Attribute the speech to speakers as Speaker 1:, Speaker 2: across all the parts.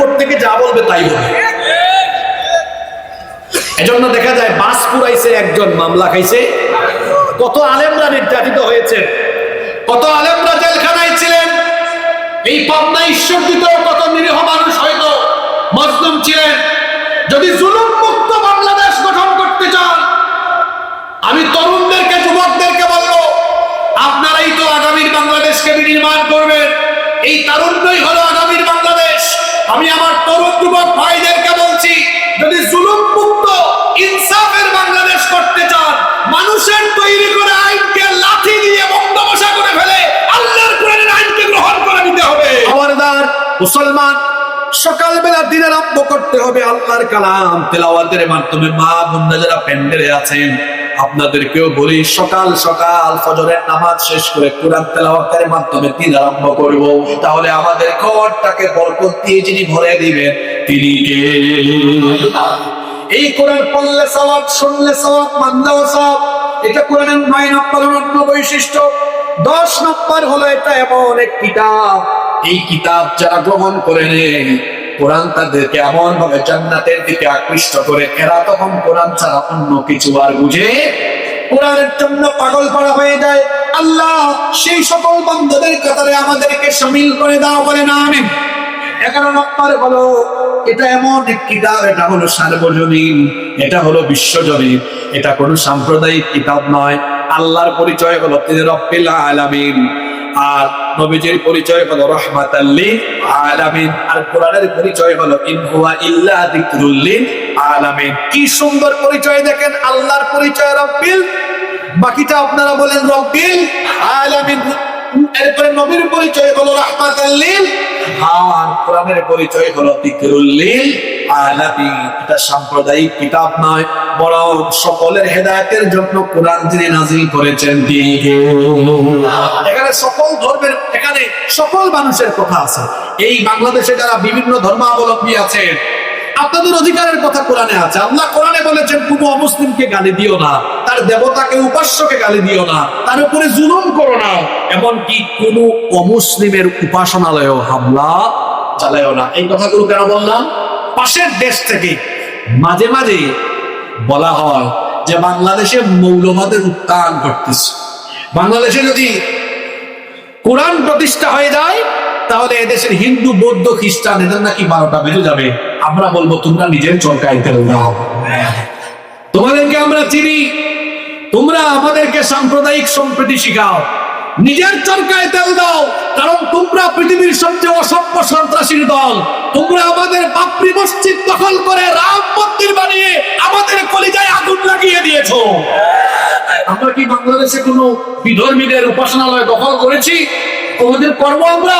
Speaker 1: উপর থেকে যা বলবে তাই হবে। এজন্য দেখা যায় বাস পুরাইছে একজন মামলা খাইছে। কত আলেমরা নির্যাতিত হয়েছে। কত আলেমরা জেলখানায় ছিলেন। এই পাবনা ঈশ্বরদীত কত নিরীহ মানুষ হয়তো মজলুম ছিলেন। যদি জুলুম মুক্ত বাংলাদেশ গঠন করতে চান, আমি তরুণদেরকে, যুবকদেরকে বলব, আপনারাই তো আগামীর বাংলাদেশকে বিনির্মাণ করবেন। এই তারুণ্যই হলো আগামীর বাংলাদেশ। আমি আমার তরুণ যুবক ভাইদেরকে বলছি, যদি জুলুম মুক্ত ইনসাফের বাংলাদেশ করতে চান, মানুষের তৈরি করে আইনকে লাঠি দিয়ে বন্ধবসা করে ফেলে আল্লাহর কোরআনের আইনকে গ্রহণ করে নিতে হবে। খবরদার, মুসলমান সকালবেলা দিন আরম্ভ করতে হবে আল্লাহর কালাম। তেলাওয়াতের মাধ্যমে মা বোনরা যারা প্যান্ডেলে আছেন, আপনাদেরকেও বলি, সকাল সকাল ফজরের নামাজ শেষ করে কোরআন তেলাওয়াতের মাধ্যমে দিন আরম্ভ করব। তাহলে আমাদের খবরটাকে বরকত দিয়ে যিনি ভরে দিবেন, তিনি কে? এই কোরআন পড়লে সওয়াব, শুনলে সওয়াব, মানলেও সওয়াব। এটা কোরআনের নয় নম্বর বৈশিষ্ট্য। দশ নম্বর হলো এটা এমন এক কিতাব। এই কিতাব যারা গ্রহণ করে নেয় কোরআন তাদেরকে এমন ভাবে জান্নাতের দিকে আকৃষ্ট করে, এরা তখন কোরআন ছাড়া অন্য কিছু আর বুঝে কোরআনের জন্য পাগল করা হয়ে যায়। আল্লাহ সেই সকল বন্ধুদের কাতারে আমাদেরকে সামিল করে দাও বলে না আমি এগারো নম্বর এটা এমন এক কিতাব, এটা হলো সার্বজনীন, এটা হলো বিশ্বজনীন, এটা কোনো সাম্প্রদায়িক কিতাব নয়। আল্লাহর পরিচয় হলো তিনি রব্বিল আলামিন। আর নবীজির পরিচয় হলো রহমাতাল্লিল আলামিন। আর কোরআনের পরিচয় হলো ইন হুয়া ইল্লা যিকরুল লিল আলামিন। কি সুন্দর পরিচয় দেখেন, আল্লাহর পরিচয় রব্বিল। বাকিটা আপনারা বলেন রব্বিল আলামিন। এরপরে নবীর পরিচয় হলো রাহমাতাল্লিল আর কোরআনের পরিচয় হলো যিকরুল্লিল এটা সাম্প্রদায়িক কিতাব নয়, বরং সকলের জন্য কোরআন যিনি নাজিল করেছেন এখানে সকল ধর্মের, এখানে সকল মানুষের কথা আছে। এই বাংলাদেশে যারা বিভিন্ন ধর্মাবলম্বী আছেন আপনাদের অধিকারের কথা কোরআনে আছে। আল্লাহ কোরআনে বলেছেন কোনো অমুসলিমকে গালি দিও না, তার দেবতাকে উপাস্যকে গালি দিও না, তার উপরে জুলুম করো না। এমনকি কোন অমুসলিমের উপাসনালয়েও হামলা চালায়ও না। এই কথাগুলো কেন বললাম? পাশের দেশ থেকে। মাঝে মাঝে বলা হয় যে বাংলাদেশে মৌলবাদের উত্থান ঘটতেছে। বাংলাদেশে যদি কোরআন প্রতিষ্ঠা হয়ে যায়, তাহলে এদেশের হিন্দু, বৌদ্ধ, খ্রিস্টান এদের নাকি বারোটা বেজে যাবে। আমরা বলব, তোমরা নিজের চরকায় তেল দাও তোমাদেরকে আমরা চিনি, তোমরা আমাদেরকে সাম্প্রদায়িক সম্প্রীতি শিখাও। নিজের চরকায় তেল দাও, কারণ তোমরা পৃথিবীর সবচেয়ে অসভ্য সন্ত্রাসীর দল। তোমরা আমাদের বাপরি মসজিদ দখল করে রাম মন্দির বানিয়ে আমাদের কলিজায় আগুন লাগিয়ে দিয়েছ। আমরা কি বাংলাদেশে কোনো বিধর্মীদের উপাসনালয় দখল করেছি? কোনোদিন করব আমরা?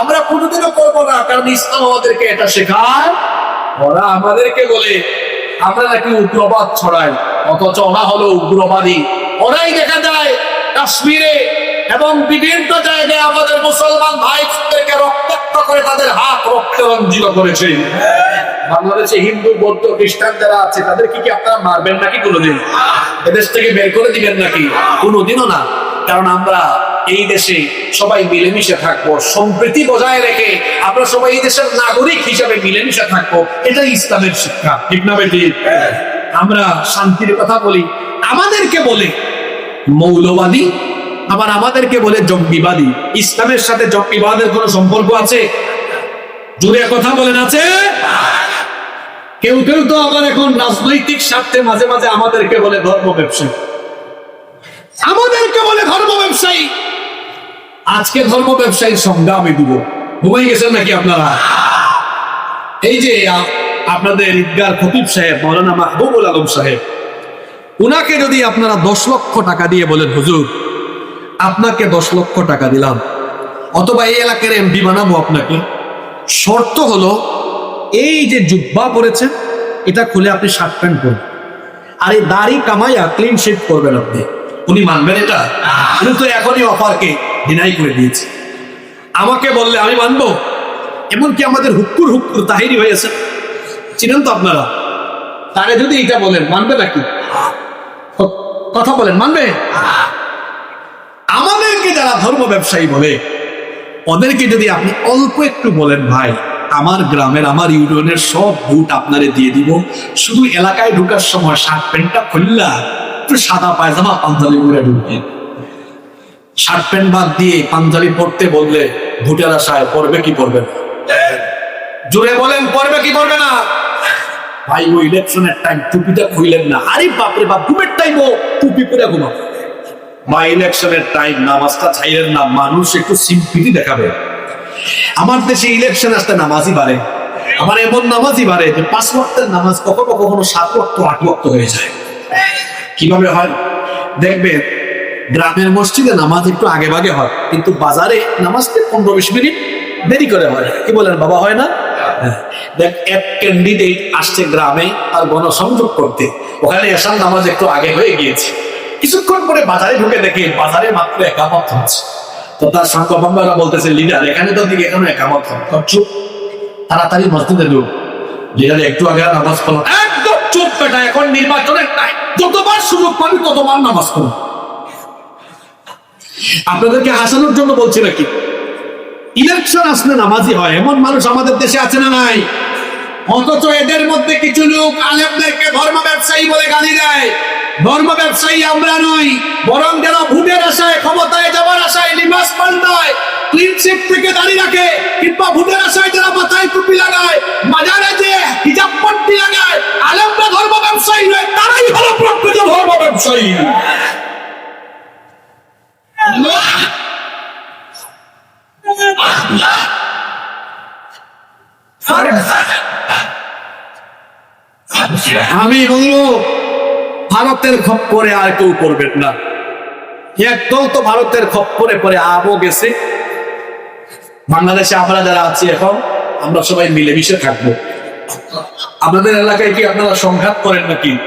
Speaker 1: আমরা কোনোদিনও করব না, কারণ ইসলাম আমাদেরকে এটা শেখায়। ওরা আমাদেরকে বলে, আমরা নাকি উগ্রবাদ ছড়াই, অথচ ওরা হলো উগ্রবাদী। ওরাই দেখা যায় কাশ্মীরে এবং বিভিন্ন জায়গায় আমাদের মুসলমান ভাইদেরকে রক্তাক্ত করে তাদের হাত রক্তে রঞ্জিত করেছে। বাংলাদেশে হিন্দু, বৌদ্ধ, খ্রিস্টান যারা আছে, তাদেরকে কি আপনারা মারবেন নাকি কোনোদিন? এদেশ থেকে বের করে দিবেন নাকি? কোনোদিনও না। কারণ আমরা এই দেশে সবাই মিলেমিশে থাকব, সম্প্রীতি বজায় রেখে আমরা সবাই এই দেশের নাগরিক হিসাবে মিলেমিশে থাকব। এটাই ইসলামের শিক্ষা, ঠিক না আমরা শান্তির কথা বলি। আমাদেরকে বলে মৌলবাদী। আবার আমাদেরকে বলে জঙ্গিবাদী। ইসলামের সাথে জঙ্গিবাদের কোনো সম্পর্ক আছে? জুড়ে কথা বলেন, আছে? কেউ কেউ তো আবার এখন রাজনৈতিক স্বার্থে মাঝে মাঝে আমাদেরকে বলে ধর্ম ব্যবসায়ী। আমাদেরকে বলে ধর্ম ব্যবসায়ী। আজকে ধর্ম ব্যবসায়ীর সংজ্ঞা আমি দিব। ঘুমাই গেছেন নাকি আপনারা? এই যে আপনাদের ঈদগার খতিব সাহেব, মৌলানা মাহবুবুল আলম সাহেব উনাকে যদি আপনারা দশ লক্ষ টাকা দিয়ে বলেন, হুজুর, আপনাকে দশ লক্ষ টাকা দিলাম, অথবা এই এলাকার এমপি বানাবো আপনাকে। শর্ত হলো, এই যে জুব্বা পরেছেন এটা খুলে আপনি শার্ট প্যান্ট পরবেন। আর এই দাড়ি কামাইয়া ক্লিন শেভ করবেন আপনি। উনি মানবেন এটা? উনি তো এখনই অফারকে ডিনাই করে দিয়েছে। আমাকে বললে, আমি মানবো? এমনকি আমাদের হুক্কুর হুক্কুর তাহিরি হয়েছে। চিনেন তো আপনারা? তারে যদি এটা বলেন, মানবে নাকি? কথা বলেন, মানবে? আমাদেরকে যারা ধর্ম ব্যবসায়ী বলে, ওদেরকে যদি আপনি অল্প একটু বলেন, ভাই, আমার গ্রামের, আমার ইউনিয়নের সব ভোট আপনারে দিয়ে দিব। শুধু এলাকায় ঢুকার সময় শার্ট প্যান্টটা খুললা, একটু সাদা পায়জামা পাঞ্জাবি পরে ঢুকবে। শার্ট প্যান্ট বাদ দিয়ে পাঞ্জাবি পরতে বললে ভোটের আশায় পড়বে কি পড়বে না? জোরে বলেন পড়বে কি পড়বে না? ভাই ও ইলেকশনের টাইম টুপিটা খুইলেন না। আরে বাপরে বাপ, ঘুমের টাইম ও, টুপি পরে ঘুমাও। বা ইলেকশনের টাইম নামাজটা ছাইলেন না, মানুষ একটু সিম্পিটি দেখাবে। আমার দেশে ইলেকশন আসতে নামাজই বাড়ে। আমার এমন নামাজই বাড়ে যে পাঁচ ওয়াক্তের নামাজ কখনো কখনো সাত ওয়াক্ত, আট ওয়াক্ত হয়ে যায়। কীভাবে হয়? দেখবেন গ্রামের মসজিদে নামাজ একটু আগে ভাগে হয়, কিন্তু বাজারে নামাজতে পনেরো বিশ মিনিট দেরি করে হয়। কি বলেন, বাবা, হয় না। দেখ, এক ক্যান্ডিডেট আসছে গ্রামে আর গণসংযোগ করতে। ওখানে নামাজ একটু আগে হয়ে গিয়েছে। কিছুক্ষণ পরে বাজারে ঢুকে দেখে বাজারে মাত্র একামত হচ্ছে। তো তার সংখ্যা বলতেছে, লিডার, এখানে তো দিকে এখনও একামত চুপ। তাড়াতাড়ি মসজিদে ঢুক। লিডার, একটু আগে নামাজ পড়ো একদম চুপ বেটা, এখন নির্বাচনের টাইম যতবার সুযোগ পাবি, ততবার নামাজ পড়ো। আপনাদেরকে হাসানোর জন্য বলছি নাকি? ইলেকশন আসলে নামাজি হয়। এমন মানুষ আমাদের দেশে আছে না নাই? অথচ এদের মধ্যে কিছু লোক আলেমদেরকে ধর্ম ব্যবসায়ী বলে গালি দেয়। ধর্ম ব্যবসায়ী আমরা নই, বরং যারা ভোটের আশায়, ক্ষমতায় যাওয়ার আশায় লিবাস পাল্টায় প্রিন্সিপ থেকে দাঁড়িয়ে রাখে, কিংবা ভোটের আশায় যারা মাথায় টুপি লাগায়, মাজারে যে হিজাব পট্টি লাগায়, আলেমরা ধর্ম ব্যবসায়ী নয়, তারাই হলো প্রকৃত ধর্ম ব্যবসায়ী। আমি বলব ভারতের খপ্পরে আর কেউ করবেন না। একদম তো ভারতের খপ্পরে পরে আবও গেছে। বাংলাদেশে আমরা যারা আছি এখন, আমরা সবাই মিলেমিশে থাকব। আপনাদের এলাকায় কি আপনারা সংঘাত করেন নাকি?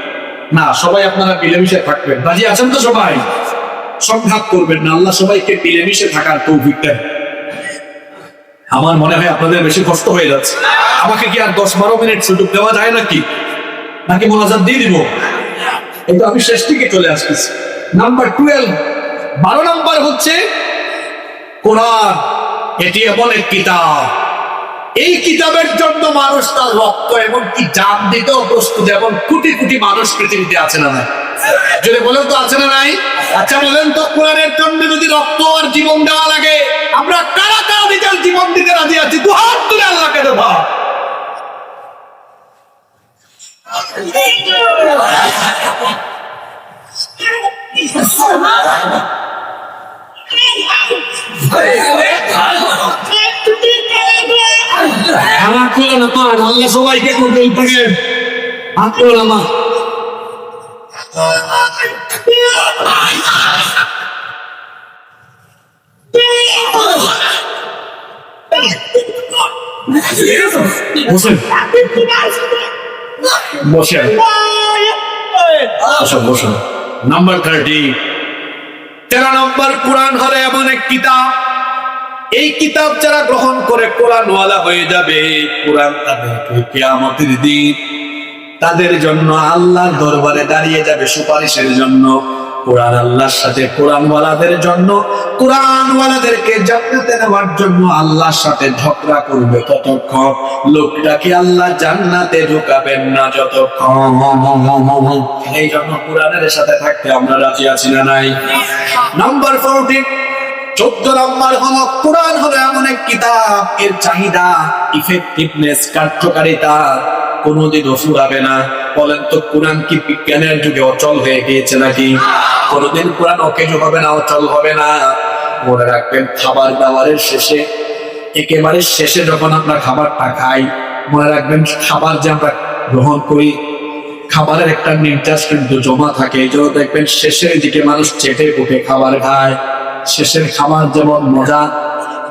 Speaker 1: না, সবাই আপনারা মিলেমিশে থাকবেন। রাজি আছেন তো সবাই? সংঘাত করবেন না, আল্লাহ সবাইকে মিলেমিশে থাকার তৌফিক দেন। আমার মনে হয় আপনাদের বেশি কষ্ট হয়ে যাচ্ছে। আমাকে কি আর দশ বারো মিনিট সুযোগ দেওয়া যায় নাকি? নাকি মোনাজাত দিয়ে দিব? এটা আমি শেষ দিকে চলে আসতেছি। নাম্বার টুয়েলভ বারো নাম্বার হচ্ছে কোরআন। এটি এমন এক কিতাব। এই কিতাবের জন্য মানুষ তার রক্ত এবং কি জান দিতেও প্রস্তুত এবং কোটি কোটি মানুষ পৃথিবীতে আছে না নাই? যদি বলেন তো আছে না নাই? আচ্ছা বলেন তো, কোরআনের জন্য যদি রক্ত আর জীবন দেওয়া লাগে, আমরা কারা কারা নিজের জীবন দিতে রাজি আছি? দু হাত তুলে আল্লাহকে দেবা। আমার কোরআন আমার আল্লাহ সবাইকে কবুল করেন। বসেন। বসেন। নাম্বার থার্টি তেরো নম্বর কোরআন হলে এমন এক কিতাব এই কিতাব যারা গ্রহণ করে কোরআন ওয়ালা হয়ে যাবে কোরআন তাদেরকে কেয়ামতের দিন। তাদের জন্য আল্লাহর দরবারে দাঁড়িয়ে যাবে সুপারিশের জন্য। কোরআন আল্লাহর সাথে কোরআন ওয়ালাদের জন্য কোরআন ওয়ালাদেরকে জান্নাতে নেওয়ার জন্য আল্লাহর সাথে ঝগড়া করবে ততক্ষণ। লোকটাকে আল্লাহ জান্নাতে ঢুকাবেন না যতক্ষণ। এই জন্য কোরআনের সাথে থাকতে আমরা রাজি আছি না নাই? নাম্বার ফোরটিন চোদ্দ নম্বর হল, কোরআন হলো এমন এক কিতাব, এর চাহিদা ইফেক্টিভনেস কার্যকারিতা, কোনোদিনও ফুরাবে না। বলেন তো, কোরআন কি বিজ্ঞানের যুগে অচল হয়ে গিয়েছে নাকি? কোনোদিন কোরআন অকেজো হবে না, অচল হবে না। মনে রাখবেন, খাবার দাবারের শেষে, একেবারে শেষে যখন আমরা খাবারটা খাই, মনে রাখবেন, খাবার যে আমরা গ্রহণ করি, খাবারের একটা নির্যাস কিন্তু জমা থাকে। এই জন্য দেখবেন, শেষের দিকে মানুষ চেটে উঠে খাবার খায়। শেষের খাবার যেমন মজা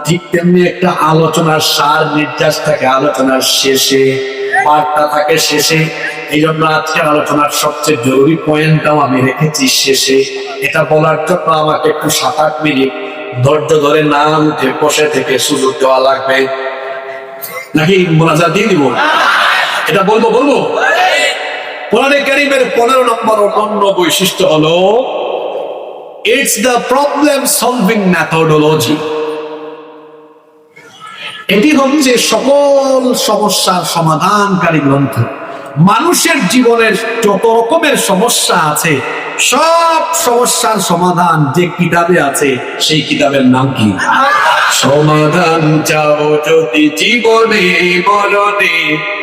Speaker 1: ঠিক তেমনি একটা আলোচনার সার নির্যাস থাকে আলোচনার শেষে বার্তা থাকে শেষে। এই জন্য আজকের আলোচনার সবচেয়ে জরুরি পয়েন্টটাও আমি রেখেছি শেষে। এটা বলার জন্য আমাকে একটু সাত আট মিনিট ধৈর্য ধরে না উঠে বসে থেকে সুযোগ দেওয়া লাগবে। নাকি মোনাজা দিয়ে দিব? এটা বলব বলব? কোরআনে কারিমের পনেরো নম্বর অন্য বৈশিষ্ট্য হলো it's the problem solving methodology এটি হচ্ছে সকল সমস্যার সমাধানকারী গ্রন্থ। মানুষের জীবনের যত রকমের সমস্যা আছে সব সমস্যার সমাধান যে কিতাবে আছে, সেই কিতাবের নাম কি? সমাধান চাও যদি জীবনে মরণে,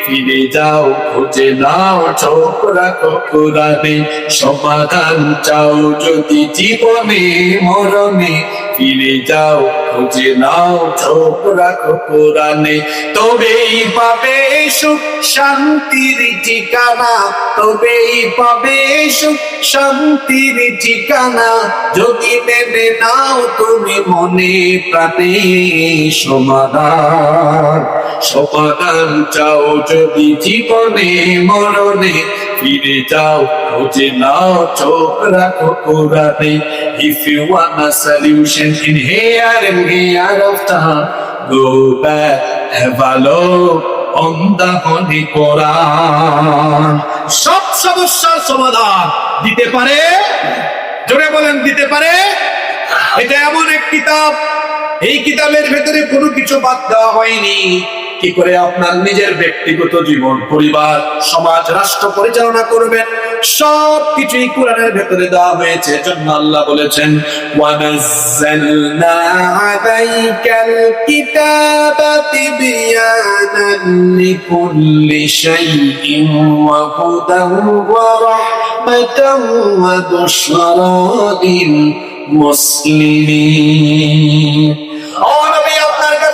Speaker 1: ফিরে যাও, খুঁজে নাও ছোকরা কোরআনে। সমাধান চাও যদি জীবনে মরণে ফিরে যাও, খুঁজে নাও, চোখ রাখো কোরআনে তবেই পাবে সুখ, শান্তির ঠিকানা। তবেই পাবে সুখ, শান্তির ঠিকানা। যদি মেনে নাও তুমি মনে প্রাণে সমাধান। সমাধান চাও যদি জীবনে মরণে। ফিরে যাও, খুঁজে নাও, চোখ রাখো কোরআনে if you want a solution in here and here time go back have a look on the holy Quran সব সমস্যার সমাধান দিতে পারে জোরে বলেন দিতে পারে এটা এমন এক কিতাব এই কিতাবের ভেতরে কোনো কিছু বাদ দেওয়া হয়নি কি করে আপনার নিজের ব্যক্তিগত জীবন, পরিবার, সমাজ, রাষ্ট্র পরিচালনা করবেন? সব কিছুই কোরআনের ভেতরে দেওয়া হয়েছে। জন্য আল্লাহ বলেছেন, ওয়ানাজ্জালনা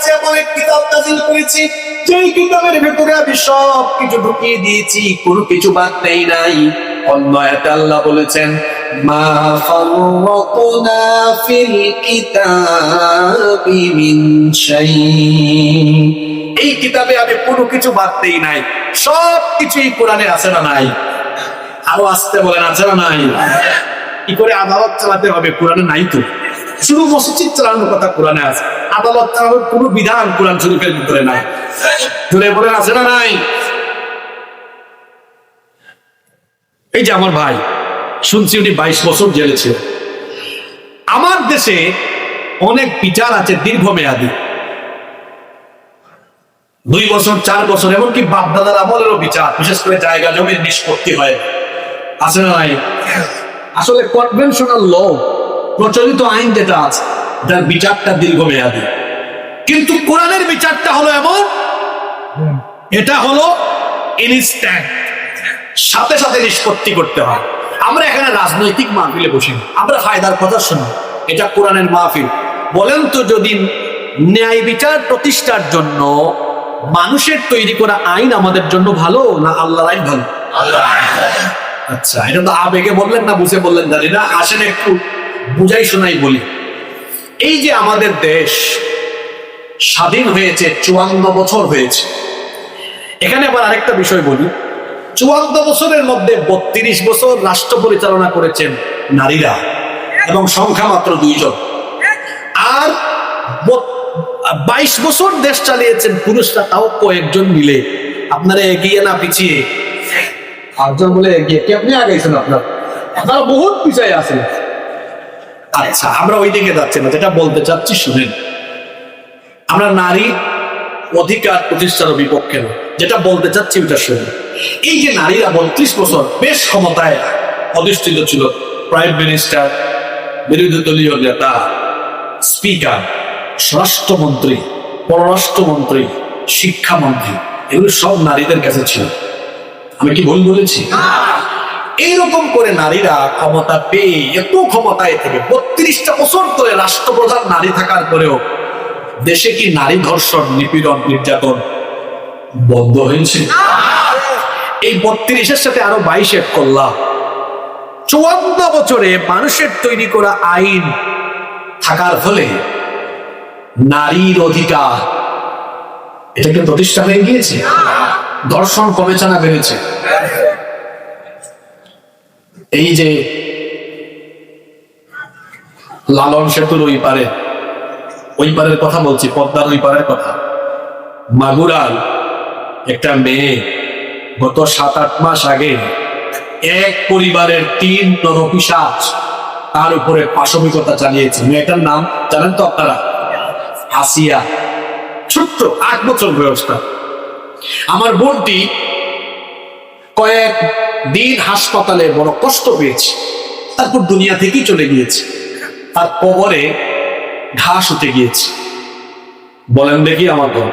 Speaker 1: কাছে এমন এক কিতাব নাযিল করেছি, যেই কিতাবের ভেতরে আমি সব কিছু ঢুকিয়ে দিয়েছি, কোনো কিছু বাদ নেই নাই। অন্য আল্লাহ বলেছেন, মা ফিল কিতাবি মিন শাই এই কিতাবে আমি কোনো কিছু বাদ দেই নাই। সব কিছুই কোরআনে আছে না নাই? আরও আসতে বলেন, আছে না নাই? কি করে আদালত চালাতে হবে? কোরআনে নাই তো। শুধু মসজিদ চালানোর কথা কোরআনে আছে। আদালত চালানোর কোনো বিধান কোরআন শরীফের ভিতরে নাই। ধরে বলেন আছে না নাই? এই যে আমার ভাই, শুনছি উনি বাইশ বছর জেলে ছিল। আমার দেশে অনেক বিচার আছে দীর্ঘমেয়াদী। দুই বছর, চার বছর, এমনকি বাপদাদার আমলেরও বিচার, বিশেষ করে জায়গা জমির নিষ্পত্তি হয়। আছে না নাই? আসলে কনভেনশনাল ল প্রচলিত আইন যেটা আছে যার বিচারটা দীর্ঘমেয়াদী। কিন্তু কোরআনের বিচারটা হলো এমন এটা হলো ইনস্ট্যান্ট সাথে সাথে নিষ্পত্তি করতে হয়। আমরা এখানে রাজনৈতিক মাহফিলে বসি। আমরা ফায়দার কথা শুনি। এটা কোরআনের মাহফিল। বলেন তো যদি ন্যায় বিচার প্রতিষ্ঠার জন্য মানুষের তৈরি করা আইন আমাদের জন্য ভালো না আল্লাহর আইন ভালো? আচ্ছা এটা তো আবেগে বললেন না বুঝে বললেন জানি না আসেন একটু। বুঝাই শোনাই বলি। এই যে আমাদের দেশ স্বাধীন হয়েছে, চুয়ান্ন বছর হয়েছে। এখানে আবার আরেকটা বিষয় বলি। চুয়ান্ন বছরের মধ্যে বত্রিশ বছর রাষ্ট্র পরিচালনা করেছেন নারীরা এবং সংখ্যা মাত্র দুইজন। আর বাইশ বছর দেশ চালিয়েছেন পুরুষরা, তাও কয়েকজন মিলে। আপনারা এগিয়ে না পিছিয়ে। আটজন বলে এগিয়ে। কে আপনি আগাইছেন আপনার? আপনারা বহুত পিছিয়ে আছেন। আচ্ছা আমরা ওই দিকে যাচ্ছি না, যেটা বলতে চাচ্ছি শুনেন। আমরা নারী অধিকার প্রতিষ্ঠার বিপক্ষে না যেটা বলতে চাচ্ছি ওইটা শুনুন। এই যে নারীরা বত্রিশ বছর বেশ ক্ষমতায় অধিষ্ঠিত ছিল, প্রাইম মিনিস্টার, বিরোধী দলীয় নেতা, স্পিকার, স্বরাষ্ট্রমন্ত্রী, পররাষ্ট্রমন্ত্রী, শিক্ষামন্ত্রী, এগুলো সব নারীদের কাছে ছিল। আমি কি ভুল বলেছি? এইরকম করে নারীরা ক্ষমতা পেয়ে এত ক্ষমতায় থেকে বত্রিশটা বছর ধরে রাষ্ট্রপ্রধান নারী থাকার পরেও দেশে কি নারী ধর্ষণ, নিপীড়ন, নির্যাতন বন্ধ হয়েছে এই বত্রিশের সাথে আরও বাইশ এক করলাম চুয়ান্ন বছরে মানুষের তৈরি করা আইন থাকার ফলে নারীর অধিকার এটাকে প্রতিষ্ঠা হয়ে গিয়েছে? ধর্ষণ কমেছে না বেড়েছে? এই যে লালন সেতুর ওই পারে, ওই পারের কথা বলছি, পদ্মার ওই পারের কথা। মাগুরাল একটা মেয়ে গত সাত আট মাস আগে এক পরিবারের তিন নরপিসাচ তার উপরে পাশবিকতা চালিয়েছে। মেয়েটার নাম জানেন তো আপনারা? হাসিয়া। ছোট্ট আট বছর বয়সটা আমার বোনটি কয়েক দিন হাসপাতালে বড় কষ্ট পেয়েছে। তারপর দুনিয়া থেকেই চলে গিয়েছে। তার কবরে ঘাস উঠে গিয়েছে। বলেন দেখি বোন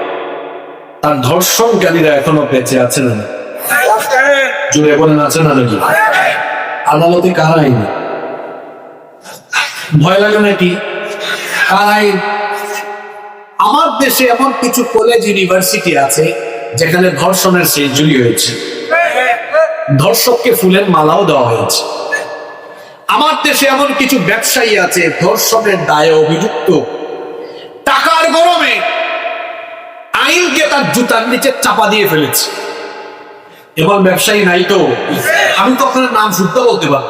Speaker 1: তার ধর্ষণকারীরা এখনও বেঁচে আছে না জুড়ে বলেন, আছে না নাকি? আদালতে কার আইন? ভয় লাগে নাকি কার আইন? আমার দেশে এমন কিছু কলেজ ইউনিভার্সিটি আছে যেখানে ধর্ষণের সেঞ্চুরি হয়েছে। ধর্ষককে ফুলের মালাও দেওয়া হয়েছে। আমার দেশে এমন কিছু ব্যবসায়ী আছে ধর্ষণের দায়ে অভিযুক্ত। টাকার গরমে আইনকে তার জুতার নিচে চাপা দিয়ে ফেলেছে। এমন ব্যবসায়ী নাই তো। আমি আপনার নাম শুদ্ধ বলতে পারি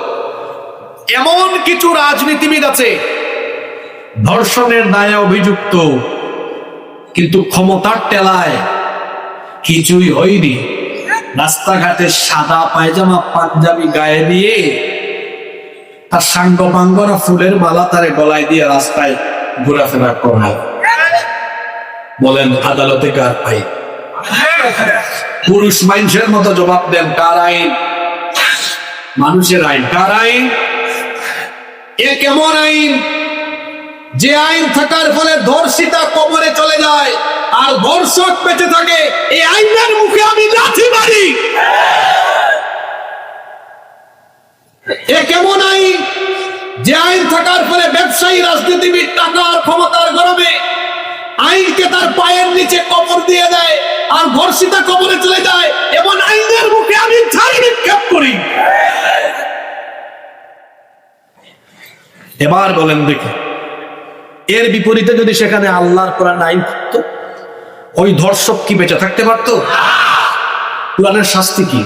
Speaker 1: এমন কিছু রাজনীতিবিদ আছে, ধর্ষণের দায়ে অভিযুক্ত, কিন্তু ক্ষমতার টেলায় কিছুই হয়নি। রাস্তাঘাটে সাদা পায়জামা পাঞ্জাবি গায়ে দিয়ে তার সাঙ্গ পাঙ্গরা ফুলের মালা তারে গলায় দিয়ে রাস্তায় ঘোরাফেরা করায় বলেন, আদালতে কার আইন? পুরুষ মানুষের মতো জবাব দেন, কার আইন? মানুষের আইন। কার আইন? এ কেমন আইন? যে আইন থাকার ফলে ধর্ষিতা কবরে চলে যায়, আর ধর্ষক বেঁচে থাকে, এই আইনের মুখে আমি লাথি মারি। এ কেমন আইন? যে আইন থাকার ফলে ব্যবসায়ী, রাজনীতিবিদ টাকার ক্ষমতার গরমে আইনকে তার পায়ের নিচে কবর দিয়ে দেয়, আর ধর্ষিতা কবরে চলে যায়, এমন আইনের মুখে আমি ছাই নিক্ষেপ করি। এবার বলেন দেখি। এর বিপরীতে যদি সেখানে আল্লাহর কোরআন আইন থাকতো ওই ধর্ষক কি বেঁচে থাকতে পারতো? কোরআনের শাস্তি কি?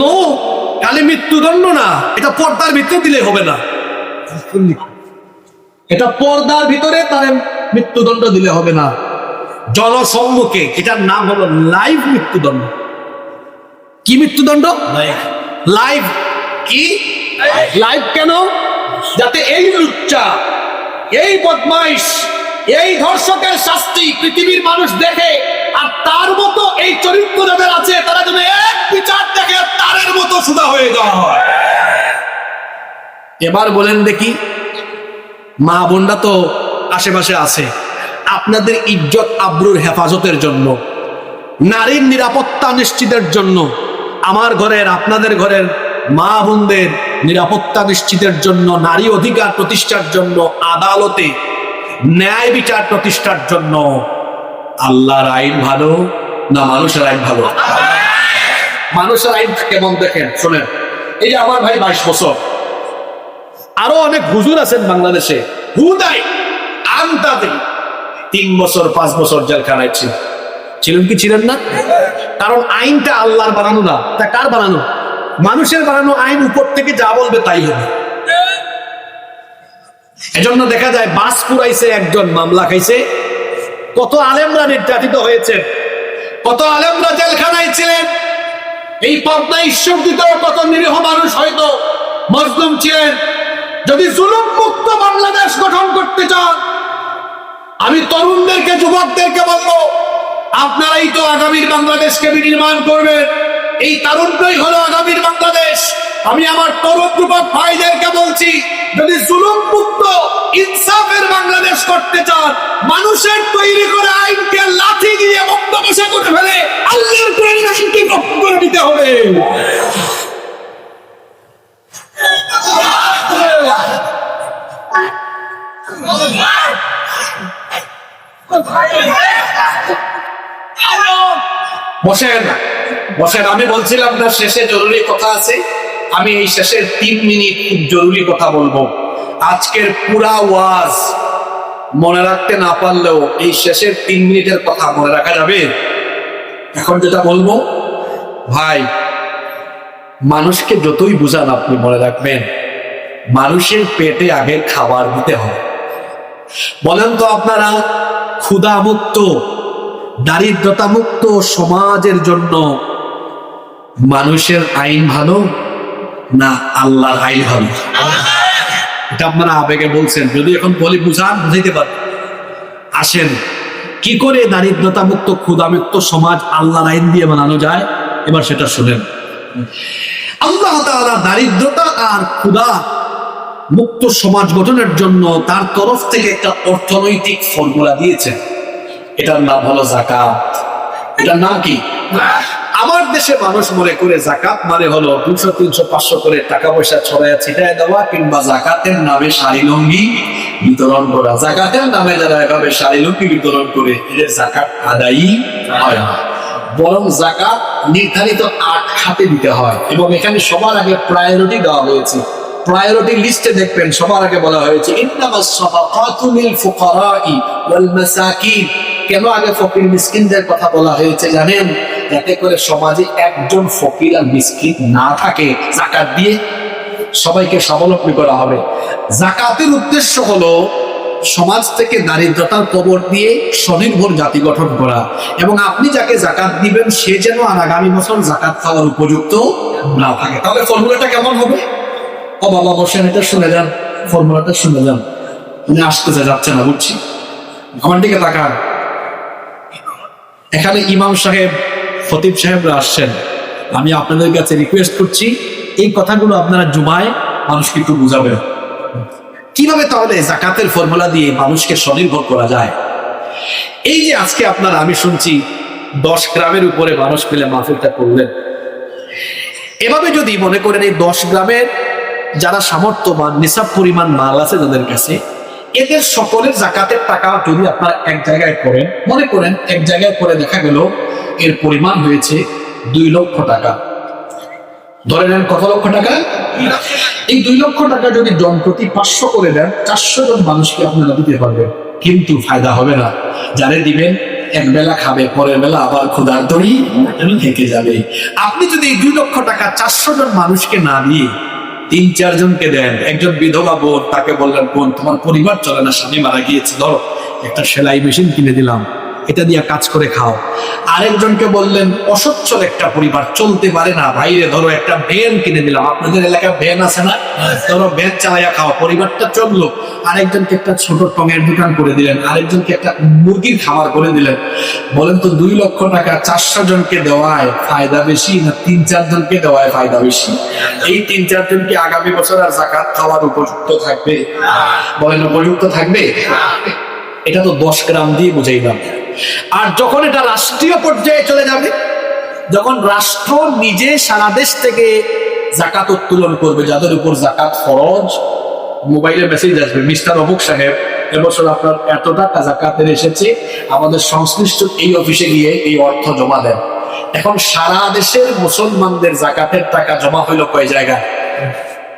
Speaker 1: নো খালি মৃত্যুদণ্ড না এটা পর্দার ভিতরে দিলে হবে না। এটা পর্দার ভিতরে তার মৃত্যুদণ্ড দিলে হবে না। জনসম্মুখে এটার নাম হলো লাইভ মৃত্যুদণ্ড। কি মৃত্যুদণ্ড? লাইভ। কি? লাইভ কেন? যাতে এই লুচ্চা এই বদমাইশ, এই ধর্ষকের শাস্তি পৃথিবীর মানুষ দেখে, আর তার মতো এই চরিত্র যাদের আছে, তারা যেন এক বিচার দেখে তারের মতো সুদা হয়ে যাওয়া হয়। এবার বলেন দেখি, মা বোনরা তো আশেপাশে আছে, আপনাদের ইজ্জত আব্রুর হেফাজতের জন্য, নারীর নিরাপত্তা নিশ্চিতের জন্য, আমার ঘরের আপনাদের ঘরের মা বোনদের নিরাপত্তা নিশ্চিতের জন্য, নারী অধিকার প্রতিষ্ঠার জন্য, আদালতে ন্যায় বিচার প্রতিষ্ঠার জন্য আল্লাহর আইন ভালো না মানুষের আইন ভালো? মানুষের আইন কেমন দেখেন, শোনেন। এই যে আমার ভাই বাইশ বছর। আরও অনেক হুজুর আছেন বাংলাদেশে। হুদাই আন্তাতে তিন বছর, পাঁচ বছর জেলখানায় ছিল ছিলেন কি ছিলেন না? কারণ আইনটা আল্লাহর বানানো না। তা কার বানানো? মানুষের বানানো আইন উপর থেকে যা বলবে তাই হবে। এজন্য দেখা যায়, বাস পুরাইছে, একজন মামলা খাইছে। কত আলেমরা নির্যাতিত হয়েছে, কত আলেমরা জেলখানায় ছিলেন। এই পদ্মা ঈশ্বর দিত কত নিরীহ মানুষ হয়তো মজলুম ছিলেন। যদি জুলুম মুক্ত বাংলাদেশ গঠন করতে চান, আমি তরুণদেরকে, যুবকদেরকে বলব, আপনারাই তো আগামীর বাংলাদেশকে বিনির্মাণ করবেন। এই তারুণ্যই হলো আগামীর বাংলাদেশ। আমি আমার তরুণ যুবক ভাইদেরকে বলছি, যদি জুলুম মুক্ত ইনসাফের বাংলাদেশ করতে চান, মানুষের তৈরি করা আইনকে লাথি দিয়ে বক্তব্য করে ফেলে, আল্লাহর কোরআনের আইনকে রক্ষা করে দিতে হবে। বসেন। বসেন আমি বলছিলাম না, শেষে জরুরি কথা আছে। আমি এই শেষের তিন মিনিট খুব জরুরি কথা বলব। আজকের পুরা ওয়াজ মনে রাখতে না পারলেও এই শেষের তিন মিনিটের কথা মনে রাখা যাবে। এখন যেটা বলব, ভাই, মানুষকে যতই বুঝান আপনি মনে রাখবেন, মানুষের পেটে আগে খাবার দিতে হয় বলেন তো আপনারা ক্ষুধা মুক্ত দারিদ্রতা মুক্ত সমাজের জন্য মানুষের আইন ভালো না আল্লাহর আইন ভালো? এটা আপনারা আবেগে বলছেন, যদি এখন বলি বুঝান, বুঝাইতে পারেন আসেন, কি করে দারিদ্রতা মুক্ত, ক্ষুধামুক্ত সমাজ আল্লাহর আইন দিয়ে বানানো যায়? এবার সেটা শুনেন। আল্লাহ দারিদ্রতা আর ক্ষুদা মুক্ত সমাজ গঠনের জন্য তার তরফ থেকে একটা অর্থনৈতিক ফর্মুলা দিয়েছেন। এটার নাম হলো জাকাত এটার নাম কি? আমার দেশে মানুষ মনে করে জাকাত মানে হলো দুশো, তিনশো, পাঁচশো করে টাকা পয়সা ছড়াইয়া ছিটায় দেওয়া কিংবা জাকাতের নামে শাড়ি লঙ্গি বিতরণ করা। জাকাতের নামে যারা এভাবে শাড়ি লঙ্গি বিতরণ করে, এদের জাকাত আদায়ী হয় না। বরং জাকাত নির্ধারিত আট খাতে দিতে হয় এবং এখানে সবার আগে প্রায়োরিটি দেওয়া হয়েছে। প্রায়োরিটি লিস্টে দেখবেন, সবার আগে বলা হয়েছে কেন আগে ফকির মিসকিনদের কথা বলা হয়েছে জানেন? যাতে করে সমাজে একজন ফকির আর মিসকিন না থাকে, জাকাত দিয়ে সবাইকে স্বাবলম্বী করা হবে। জাকাতের উদ্দেশ্য হলো সমাজ থেকে দারিদ্রতার কবর দিয়ে স্বনির্ভর জাতি গঠন করা। এবং আপনি যাকে জাকাত দিবেন, সে যেন আর আগামী বছর জাকাত খাওয়ার উপযুক্ত না থাকে। তাহলে ফর্মুলাটা কেমন হবে? ও বাবা বসেন এটা শুনে যান। ফর্মুলাটা শুনে যান। উনি আসতেছে যাচ্ছে না, বুঝছি? আমার দিকে তাকান। এখানে ইমাম সাহেব খতিব সাহেবরা আসছেন। আমি আপনাদের কাছে রিকোয়েস্ট করছি, এই কথাগুলো আপনারা জুমায় মানুষকে একটু বুঝাবেন। কীভাবে তাহলে জাকাতের ফর্মুলা দিয়ে মানুষকে স্বনির্ভর করা যায়? এই যে আজকে আপনারা, আমি শুনছি, দশ গ্রামের উপরে মানুষ পেলে মাহফিলটা করলেন। এভাবে যদি মনে করেন এই দশ গ্রামের যারা সামর্থ্যবান, নিসাব পরিমাণ মাল আছে যাদের কাছে, এদের সকলের জাকাতের টাকা যদি আপনারা এক জায়গায় করেন, মনে করেন এক জায়গায় করে দেখা গেল এর পরিমাণ হয়েছে দুই লক্ষ টাকা। ধরে নেন, কত লক্ষ টাকা? এই দুই লক্ষ টাকা যদি জন প্রতি পাঁচশো করে দেন, চারশো জন মানুষকে আপনারা দিতে পারবেন কিন্তু ফায়দা হবে না। যারে দিবেন, এক বেলা খাবে, পরের বেলা আবার ক্ষুধার দড়ি থেকে যাবে। আপনি যদি এই দুই লক্ষ টাকা চারশো জন মানুষকে না দিয়ে তিন চারজনকে দেন, একজন বিধবা বোন, তাকে বললেন, বোন, তোমার পরিবার চলে না, স্বামী মারা গিয়েছে, ধরো, একটা সেলাই মেশিন কিনে দিলাম। এটা দিয়ে কাজ করে খাও। আরেকজনকে বললেন অসচ্ছল একটা পরিবার চলতে পারে না। বাইরে ধরো একটা ভ্যান কিনে দিলাম আপনাদের এলাকায় ভ্যান আছে না? ধরো ভ্যান চালাইয়া খাও। পরিবারটা চলল। আরেকজনকে একটা ছোট টঙের দোকান করে দিলেন। আরেকজনকে একটা মুরগির খাবার করে দিলেন। বলেন তো দুই লক্ষ টাকা চারশো জনকে দেওয়ায় ফায়দা বেশি না তিন চার জনকে দেওয়ায় ফায়দা বেশি? এই তিন চার জনকে আগামী বছর আর জাকাত খাওয়ার উপযুক্ত থাকবে? বলেন উপযুক্ত থাকবে? এটা তো দশ গ্রাম দিয়ে বুঝাইলাম। আর যখন এটা রাষ্ট্রীয় পর্যায়ে চলে যাবে, যখন রাষ্ট্র নিজে সারা দেশ থেকে জাকাত উত্তোলন করবে, যাদের উপর জাকাত ফরজ, মোবাইলে মেসেজ আসবে, মিস্টার অমুক সাহেব, এবছর আপনার এত টাকা জাকাতের এসেছে, আমাদের সংশ্লিষ্ট এই অফিসে গিয়ে এই অর্থ জমা দেন। এখন সারা দেশের মুসলমানদের জাকাতের টাকা জমা হইল কয় জায়গায়?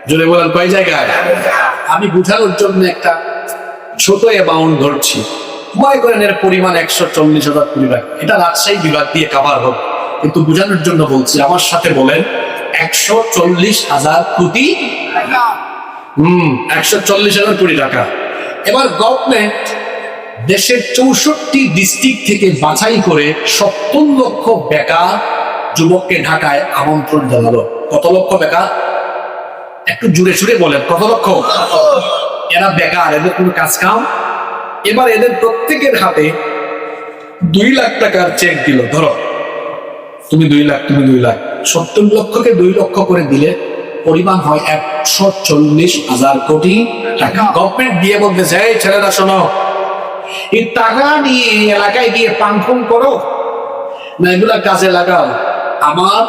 Speaker 1: জোরে বলেন, কয় জায়গায়? আমি বুঝানোর জন্য একটা ছোট অ্যামাউন্ট ধরছি। মনে করেন এর পরিমাণ একশো চল্লিশ হাজার কোটি টাকা এটা রাজশাহী বিভাগ দিয়ে কাভার হোক। কিন্তু বোঝানোর জন্য বলছি, আমার সাথে বলেন, একশো চল্লিশ হাজার কোটি হম, একশো চল্লিশ হাজার কোটি টাকা। এবার গভর্নমেন্ট দেশের চৌষট্টি ডিস্ট্রিক্ট থেকে বাছাই করে সত্তর লক্ষ বেকার যুবককে ঢাকায় আমন্ত্রণ জানালো। কত লক্ষ বেকার? একটু জুড়ে সুরে বলেন, কত লক্ষ? এরা বেকার, এদের কোনো কাজ কাম? এবার এদের প্রত্যেকের হাতে দুই লাখ টাকার চেক দিল। ধরো, তুমি দুই লাখ, তুমি দুই লাখ। সত্তর লক্ষকে দুই লক্ষ করে দিলে পরিমাণ হয় একশো চল্লিশ হাজার কোটি টাকা। গভর্নমেন্ট দিয়ে বলতেছে, এই ছেলেরা, শোনো, এই টাকা নিয়ে এলাকায় গিয়ে পাংফুং করো। না, এগুলা কাজে লাগাও। আমার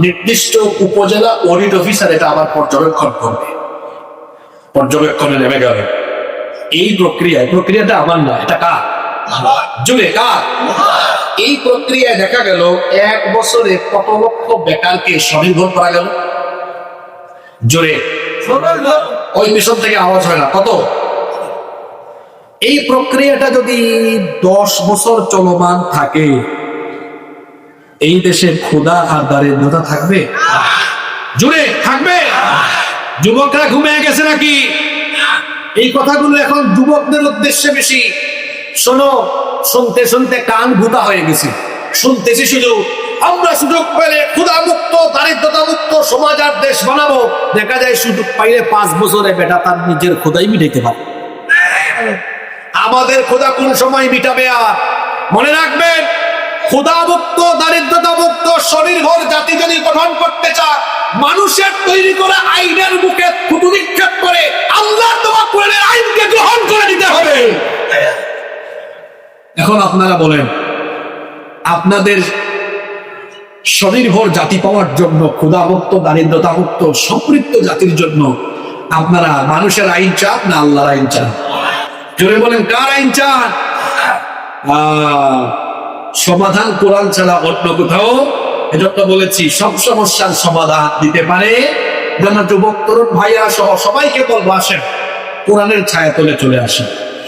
Speaker 1: নির্দিষ্ট উপজেলা অডিট অফিসার এটা আবার পর্যবেক্ষণ করবে। পর্যবেক্ষণে নেমে গেল। এই প্রক্রিয়া প্রক্রিয়াটা আমার না এটা কার? জুড়ে কার? এই প্রক্রিয়ায় দেখা গেল এক বছরে কত লক্ষ বেকারকে স্বনির্ভর করা গেল? জোরে ওই মিশন থেকে আওয়াজ হয় না কত? এই প্রক্রিয়াটা যদি দশ বছর চলমান থাকে এই দেশে ক্ষুধা আর দারিদ্রতা থাকবে? জুড়ে থাকবে? যুবকরা ঘুমিয়ে গেছে নাকি? এই কথাগুলো এখন যুবকদের উদ্দেশ্যে বেশি। শোনো, শুনতে শুনতে কান ভুতা হয়ে গেছে। শুনতেছি শুধু, আমরা সুযোগ পেলে ক্ষুধা মুক্ত দারিদ্রতা মুক্ত সমাজ আর দেশ বানাবো। দেখা যায় সুযোগ পাইলে পাঁচ বছরে বেটা তার নিজের ক্ষুদাই মিটাইতে পারে। আমাদের খোদা কোন সময় মিটাবে আর? মনে রাখবেন, ক্ষুধামুক্ত দারিদ্রতা মুক্ত স্বনির্ভর জাতি যদি গঠন করতে চায়, মানুষের তৈরি করা আইনের মুখে থুতু নিক্ষেপ করে এখন আপনারা বলেন, আপনাদের স্বনির্ভর জাতি পাওয়ার জন্য, ক্ষুধামুক্ত দারিদ্রতা মুক্ত সম্পৃক্ত জাতির জন্য আপনারা মানুষের আইন চান না আল্লাহর আইন চান? জোরে বলেন, কার আইন চান? সমাধান কোরআন ছাড়া অন্য কোথাও? এজন্য বলেছি, সব সমস্যার সমাধান দিতে পারে। যেন যুবক, তরুণ ভাইয়া সহ সবাইকে বলব, আসেন, কোরআনের ছায়া তলে চলে আসেন।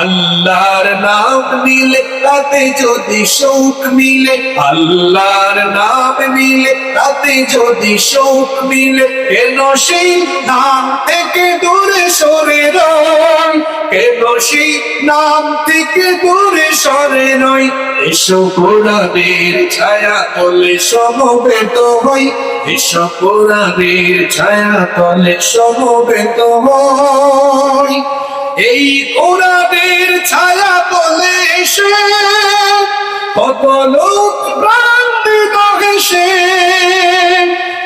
Speaker 1: আল্লাহর নাম নিলে তাতে যদি শোক মিলে, আল্লাহর নাম নিলে তাতে যদি শোক মিলে, কেন সেই নাম থেকে দূরে সরে রয় কেন সেই নাম থেকে দূরে সরে নয়? এসো কোরআনের ছায়া তলে সমবেত হই, এসো কোরআনের ছায়া তলে সমবেত হই। এই কোরআনের ছায়া তলে এসে কত লোক প্রাণ দিত হেসে।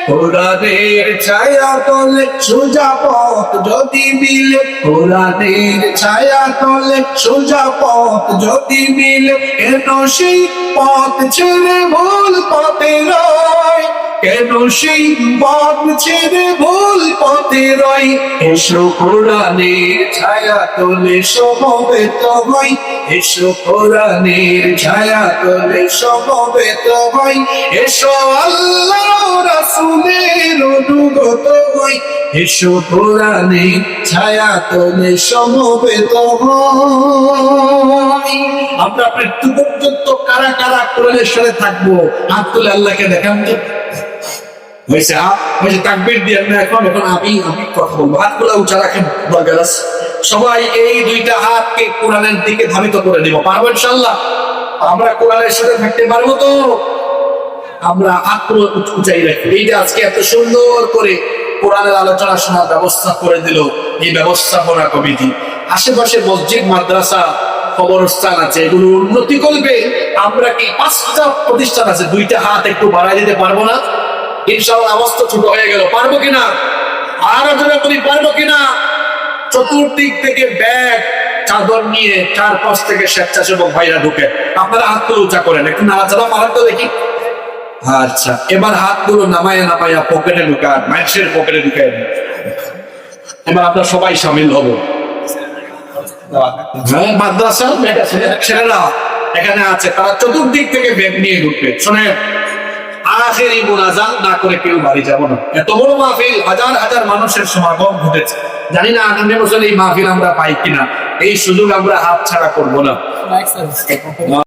Speaker 1: কোরআনের ছায়া তলে সোজা পথ যদি মিলে কোরআনের ছায়া তলে সোজা পথ যদি মিলে কেন সেই পথ ছেড়ে ভুল পথে রয় কেন সেই পথ ছেড়ে ভুল পথে রয়? এসো কোরআনের ছায়া তোলে, সমবেত হই। এসো কোরআনের ছায়া তোলে, সমবেত হই। এসো আল্লাহ রাসূলের অনুগত হই। এসো কোরআনের ছায়া তোলে, সমবেত হই। আমরা মৃত্যু পর্যন্ত কারা কারা কোরআনের সাথে থাকব? হাত তুলে আল্লাহকে দেখান তো। হয়েছে হ্যাঁ হয়েছে তাকবির দিয়ে না এখন এখন আমি আমি কথা বলব। হাতগুলো উঁচা রাখেন। সবাই এই দুইটা হাতকে কোরআনের দিকে ধাবিত করে দিব পারব ইনশাল্লাহ আমরা কোরআনের সাথে থাকতে পারব তো? আমরা উঁচু- উঁচাই রাখি। এই আজকে এত সুন্দর করে কোরআনের আলোচনা শোনার ব্যবস্থা করে দিল এই ব্যবস্থাপনা কমিটি। আশেপাশে মসজিদ, মাদ্রাসা, কবরস্থান আছে, এগুলো উন্নতি করবে। আমরা কি পাঁচটা প্রতিষ্ঠান আছে, দুইটা হাত একটু বাড়াই দিতে পারব না? ইনশাআল্লাহ অবস্থা ছোট হয়ে গেল। পারব কিনা? আর বলি পারব কিনা? চতুর্দিক থেকে ব্যাগ চাদর নিয়ে চার পাঁচ থেকে স্বেচ্ছাসেবক ভাইরা ঢুকে। আপনারা হাতগুলো উঁচা করেন একটু নাড়াচাড়া মারান তো দেখি। আচ্ছা এবার হাতগুলো নামায়া নামায়া পকেটে ঢুকান মানুষের পকেটে ঢুকায় এবার আমরা সবাই সামিল হব। হ্যাঁ, মাদ্রাসা ছেলেরা এখানে আছে। তারা চতুর্দিক থেকে ব্যাগ নিয়ে ঢুকবে। শোনেন আখেরি মোনাজাত না করে কেউ বাড়ি যাব না। এত বড় মাহফিল হাজার হাজার মানুষের সমাগম ঘটেছে। জানি না আগামী বছর এই মাহফিল আমরা পাই কিনা। এই সুযোগ আমরা হাত ছাড়া করব না।